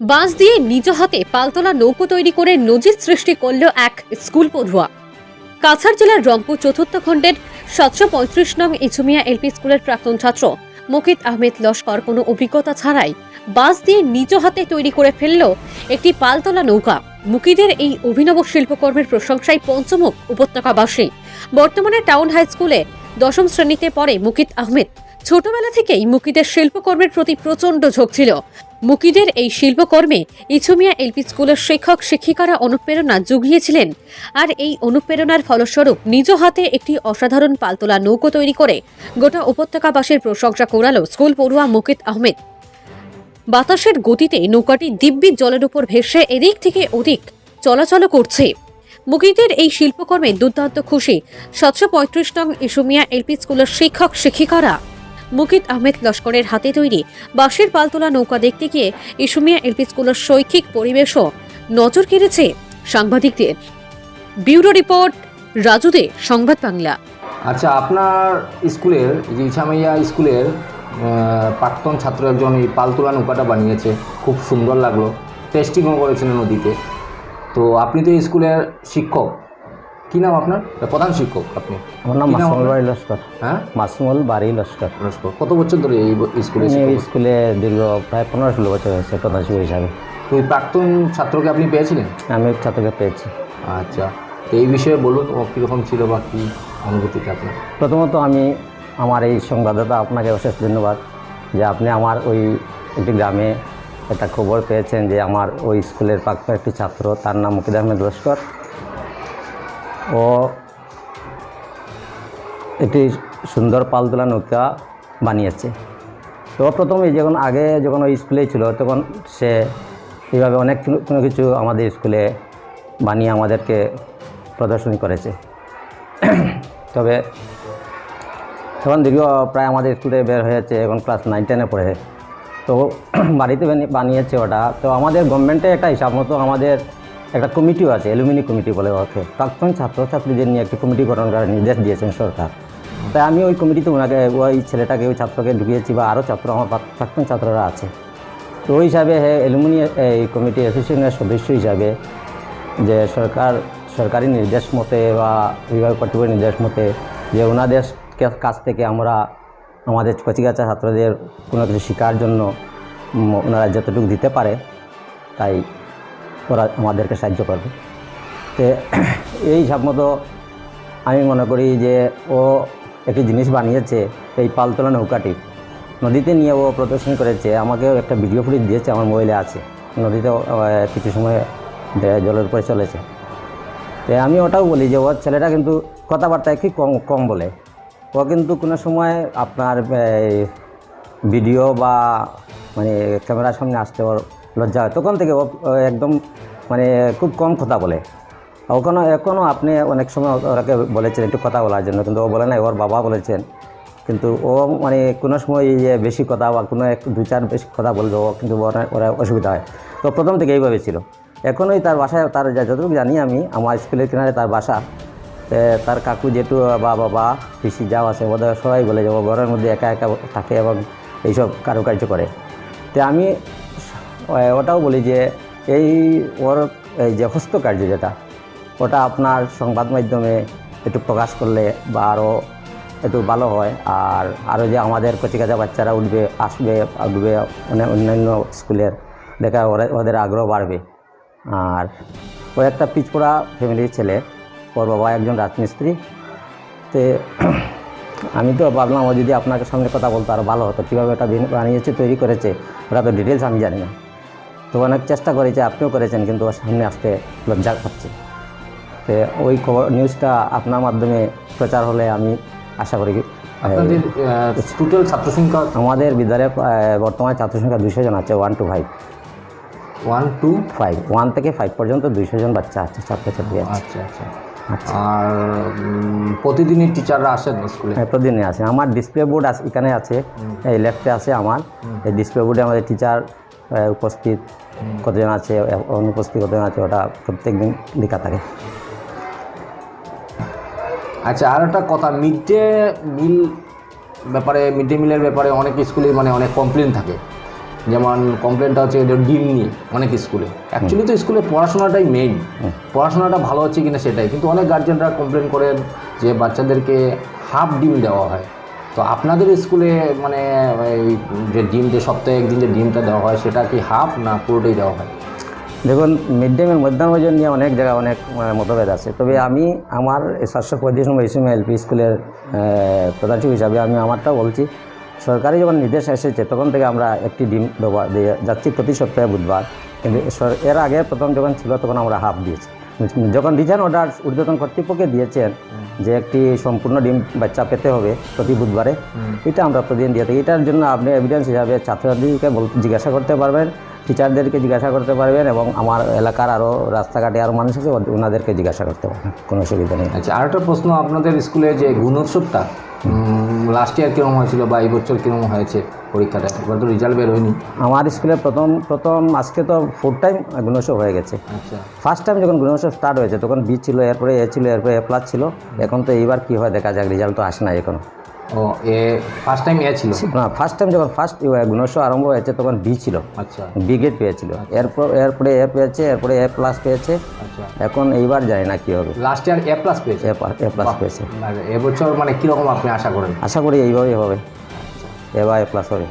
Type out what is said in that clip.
বাঁশ দিয়ে নিজ হাতে পালতোলা নৌকো তৈরি করে নজির সৃষ্টি করল এক স্কুল পড়ুয়া। কাছাড় জেলার রংপুর চতুর্থ খণ্ডের সাতশো পঁয়ত্রিশ নং ইছুমিয়া এলপি স্কুলের প্রাক্তন ছাত্র মুকিত আহমেদ লস্কর কোনো অভিজ্ঞতা ছাড়াই বাঁশ দিয়ে নিজ হাতে তৈরি করে ফেলল একটি পালতোলা নৌকা। মুকিদের এই অভিনব শিল্পকর্মের প্রশংসায় পঞ্চমুখ উপত্যকাবাসী। বর্তমানে টাউন হাই স্কুলে দশম শ্রেণীতে পড়ে মুকিত আহমেদ। ছোটবেলা থেকেই মুকিদের শিল্পকর্মের প্রতি প্রচণ্ড ঝোঁক ছিল। মুকিদের এই শিল্পকর্মে ইছুমিয়া এলপি স্কুলের শিক্ষক, শিক্ষিকারা অনুপ্রেরণা জুগিয়েছিলেন। আর এই অনুপ্রেরণার ফলস্বরূপ নিজ হাতে একটি অসাধারণ পালতোলা নৌকো তৈরি করে গোটা উপত্যকাবাসীর প্রশংসা করালো স্কুল পড়ুয়া মুকিত আহমেদ। বাতাসের গতিতে নৌকাটি দিব্যি জলের উপর ভেসে এদিক থেকে ওদিক চলাচল করছে। মুকিদের এই শিল্পকর্মে দুর্দান্ত খুশি সাতশো পঁয়ত্রিশ নং ইসুমিয়া এলপি স্কুলের শিক্ষক, শিক্ষিকারা। মুকিত আহমেদ লস্করের হাতে তৈরি বাঁশের পালতোলা নৌকা দেখতে গিয়ে ইসুমিয়া এলপি স্কুলের শৈক্ষিক পরিবেশও নজর কেড়েছে সাংবাদিকদের। ব্যুরো রিপোর্ট রাজুদে সংবাদ বাংলা। আচ্ছা আপনার স্কুলের যে ইছামাইয়া স্কুলের প্রাক্তন ছাত্র একজন এই পালতোলা নৌকাটা বানিয়েছে, খুব সুন্দর লাগল। টেস্টিংও করেছিলেন নদীতে। তো আপনি তো স্কুলের শিক্ষক। কী নাম আপনার? প্রধান শিক্ষক আপনি। আমার নাম মাসমুল? বাড়ি লস্কর। হ্যাঁ? মাসমুল বাড়ি লস্কর। নমস্কার কত বছর ধরে এই স্কুলে স্কুলে দীর্ঘ প্রায় পনেরো ষোলো বছর হয়েছে প্রধান শিক্ষক হিসাবে। তো এই প্রাক্তন ছাত্রকে আপনি পেয়েছিলেন? আমি ছাত্রকে পেয়েছি। আচ্ছা। তো এই বিষয়ে বলুন ও কীরকম ছিল বা কী অনুভূতিটা আপনার? প্রথমত আমি আমার এই সংবাদদাতা আপনাকে অশেষ ধন্যবাদ যে আপনি আমার ওই একটি গ্রামে একটা খবর পেয়েছেন যে আমার ওই স্কুলের প্রাক্তন একটি ছাত্র তার নাম মুকিদ আহমেদ লস্কর। ও একটি সুন্দর পালতোলা নৌকা বানিয়েছে। তো প্রথমে যখন আগে যখন ওই স্কুলেই ছিল, তখন সে এইভাবে অনেক কোনো- কিছু আমাদের স্কুলে বানিয়ে আমাদেরকে প্রদর্শনী করেছে। তবে তখন দীর্ঘ প্রায় আমাদের স্কুলে বের হয়েছে, এখন ক্লাস নাইন, টেনে পড়ে। তো বাড়িতে বানি- বানিয়েছে ওটা। তো আমাদের গভর্নমেন্টে একটা হিসাব মতো আমাদের একটা কমিটিও আছে, অ্যালুমিনি কমিটি বলে ওকে। প্রাক্তন ছাত্রছাত্রীদের নিয়ে একটি কমিটি গঠন করার নির্দেশ দিয়েছেন সরকার। তাই আমি ওই কমিটিতে ওনাকে, ওই ছেলেটাকে, ওই ছাত্রকে ঢুকিয়েছি বা আরও ছাত্র, আমার প্রাক্তন ছাত্ররা আছে। তো ওই হিসাবে হ্যাঁ অ্যালুমিনি, এই কমিটি অ্যাসোসিয়েশনের সদস্য হিসাবে যে সরকার, সরকারি নির্দেশ মতে বা বিভাগ কর্তৃপক্ষের নির্দেশ মতে যে ওনাদের কাছ থেকে আমরা আমাদের কচিকাচা ছাত্রদের কোনো কিছু শেখার জন্য ওনারা যতটুকু দিতে পারে, তাই ওরা আমাদেরকে সাহায্য করবে। তো এই হিসাব মতো আমি মনে করি যে ও একটি জিনিস বানিয়েছে, এই পালতোলা নৌকাটি। নদীতে নিয়ে ও প্রদর্শন করেছে, আমাকেও একটা ভিডিও ফুটেজ দিয়েছে, আমার মোবাইলে আছে। নদীতে কিছু সময় জলের উপরে চলেছে। তো আমি ওটাও বলি যে, ওর ছেলেটা কিন্তু কথাবার্তা একটু কম কম বলে। ও কিন্তু কোনো সময় আপনার ভিডিও বা মানে ক্যামেরার সামনে আসতে ওর লজ্জা হয়। তখন থেকে একদম মানে খুব কম কথা বলে। ওখানে এখনও আপনি অনেক সময় ওরাকে বলেছেন একটু কথা বলার জন্য, কিন্তু ও বলে নাই, ওর বাবা বলেছেন। কিন্তু ও মানে কোনো সময় এই যে বেশি কথা বা কোনো এক, দু চার বেশি কথা বলবে, ও কিন্তু ওরা ওরা অসুবিধা হয়। তো প্রথম থেকে এইভাবে ছিল। এখনই তার বাসায়, তার যতটুকু জানি আমি, আমার স্কুলের কিনারে তার বাসা। তার কাকু জেঠু, বা বাবা, পিসি যাও আছে ওদের সবাই বলে যে ও ঘরের মধ্যে একা একা থাকে এবং এইসব কারুকার্য করে। তো আমি ওটাও বলি যে এই ওর, এই যে হস্তকার্য যেটা, ওটা আপনার সংবাদ মাধ্যমে একটু প্রকাশ করলে বা আরও একটু ভালো হয়। আর আরও যে আমাদের কচিকাচা বাচ্চারা উঠবে, আসবে, উঠবে মানে অন্যান্য স্কুলের, দেখা ওরা, ওদের আগ্রহ বাড়বে। আর ও একটা পিচপড়া ফ্যামিলির ছেলে, ওর বাবা একজন রাজমিস্ত্রি। তে আমি তো ভাবলাম ও যদি আপনাকে সঙ্গে কথা বলতো আরও ভালো হতো। কীভাবে বিন- বানিয়েছে, তৈরি করেছে, ওটা তো ডিটেলস আমি জানি না। তো অনেক চেষ্টা করেছে আপনিও করেছেন কিন্তু ওর সামনে আসতে লজ্জা পাচ্ছে। তো ওই খবর নিউজটা আপনার মাধ্যমে প্রচার হলে আমি আশা করি টোটাল ছাত্র সংখ্যা? আমাদের বিদ্যালয়ে বর্তমানে ছাত্র সংখ্যা দুশো জন আছে one two five one two five one থেকে ফাইভ পর্যন্ত দুইশো জন বাচ্চা আছে ছাত্রছাত্রী আছে। আচ্ছা আচ্ছা। আচ্ছা। আর প্রতিদিনই টিচাররা আসেন স্কুলে? হ্যাঁ, প্রতিদিনই আছে আমার ডিসপ্লে বোর্ড আছে এখানে আছে এই লেফটে আছে আমার। এই ডিসপ্লে বোর্ডে আমাদের টিচার উপস্থিত কতজন আছে অনুপস্থিত কতজন আছে ওটা প্রত্যেক দিন লেখা থাকে। আচ্ছা আর একটা কথা মিড ডে মিল ব্যাপারে মিড ডে মিলের ব্যাপারে অনেক স্কুলে মানে অনেক কমপ্লেন থাকে। যেমন কমপ্লেনটা হচ্ছে ডিম নিয়ে অনেক স্কুলে অ্যাকচুয়ালি তো স্কুলে পড়াশোনাটাই মেইন পড়াশোনাটা ভালো হচ্ছে কিনা সেটাই। কিন্তু অনেক গার্জেনরা কমপ্লেন করেন যে বাচ্চাদেরকে হাফ ডিম দেওয়া হয়। তো আপনাদের স্কুলে মানে এই যে ডিম যে সপ্তাহে একদিন যে ডিমটা দেওয়া হয় সেটা কি হাফ না পুরোটাই দেওয়া হয়? দেখুন মিড ডে মিল মধ্যাহ্ন ভোজন নিয়ে অনেক জায়গায় অনেক আহ, মতভেদ আছে। তবে আমি আমার সাতশো পঁয়ত্রিশ নম্বর ইসিএম এলপি স্কুলের প্রধান শিক্ষক হিসাবে আমি আমারটা বলছি সরকারি যখন নির্দেশ এসেছে তখন থেকে আমরা একটি ডিম ব্যবহার দিয়ে যাচ্ছি প্রতি সপ্তাহে বুধবার। কিন্তু এর আগে প্রথম যখন ছিল তখন আমরা হাফ দিয়েছি। যখন রিটার্ন অর্ডার ঊর্ধ্বতন কর্তৃপক্ষে দিয়েছেন যে একটি সম্পূর্ণ ডিম বাচ্চা পেতে হবে প্রতি বুধবারে এটা আমরা প্রতিদিন দিয়ে থাকি। এটার জন্য আপনি এভিডেন্স হিসাবে ছাত্রছাত্রীকে জিজ্ঞাসা করতে পারবেন। টিচারদেরকে জিজ্ঞাসা করতে পারবেন এবং আমার এলাকার আরও রাস্তাঘাটে আরও মানুষ আছে ওনাদেরকে জিজ্ঞাসা করতে পারবেন। কোনো অসুবিধা নেই। আচ্ছা আর একটা প্রশ্ন আপনাদের স্কুলে যে গুণোৎসবটা লাস্ট ইয়ার কীরকম হয়েছিল বা এই বছর কীরকম হয়েছে পরীক্ষাটা? এবার তো রেজাল্ট বের হয়নি। আমার স্কুলে প্রথম প্রথম আজকে তো ফোর টাইম গুণোৎসব হয়ে গেছে। আচ্ছা। ফার্স্ট টাইম যখন গুণোৎসব স্টার্ট হয়েছে তখন বি ছিল এরপরে এ ছিল এরপরে এ প্লাস ছিল। এখন তো এইবার কী হয় দেখা যাক রেজাল্ট তো আসে না এখনও। ও এ ফার্স্ট টাইম এ ছিল? না ফার্স্ট টাইম যখন ফার্স্ট গুণোৎসব আরম্ভ হয়েছে তখন বি ছিল। আচ্ছা। বি গ্রেড পেয়েছিল। এরপর এরপরে এ পেয়েছে এরপরে এ প্লাস পেয়েছে। আচ্ছা। এখন এইবার জানি না কী হবে। লাস্ট ইয়ার এ প্লাস পেয়েছে? এ প্লাস পেয়েছে। এবছর মানে কীরকম আপনি আশা করেন? আশা করি এইভাবেই হবে। এবার এ প্লাস হবে।